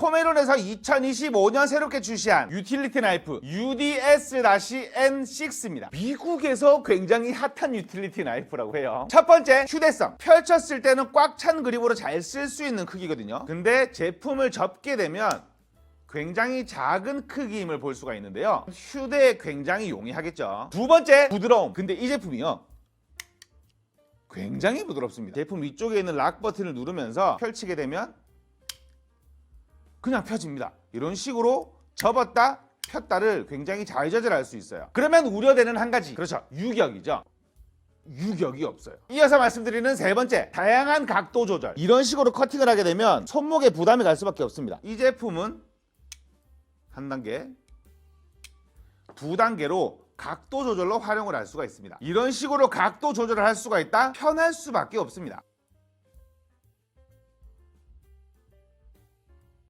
코메론에서 2025년 새롭게 출시한 유틸리티 나이프 UDS-N6입니다. 미국에서 굉장히 핫한 유틸리티 나이프라고 해요. 첫 번째, 휴대성. 펼쳤을 때는 꽉 찬 그립으로 잘 쓸 수 있는 크기거든요. 근데 제품을 접게 되면 굉장히 작은 크기임을 볼 수가 있는데요. 휴대에 굉장히 용이하겠죠. 두 번째, 부드러움. 근데 이 제품이요. 굉장히 부드럽습니다. 제품 위쪽에 있는 락 버튼을 누르면서 펼치게 되면 그냥 펴집니다. 이런 식으로 접었다 폈다를 굉장히 잘 조절할 수 있어요. 그러면 우려되는 한 가지. 그렇죠. 유격이죠. 유격이 없어요. 이어서 말씀드리는 세 번째, 다양한 각도 조절. 이런 식으로 커팅을 하게 되면 손목에 부담이 갈 수밖에 없습니다. 이 제품은 한 단계, 두 단계로 각도 조절로 활용을 할 수가 있습니다. 이런 식으로 각도 조절을 할 수가 있다? 편할 수밖에 없습니다.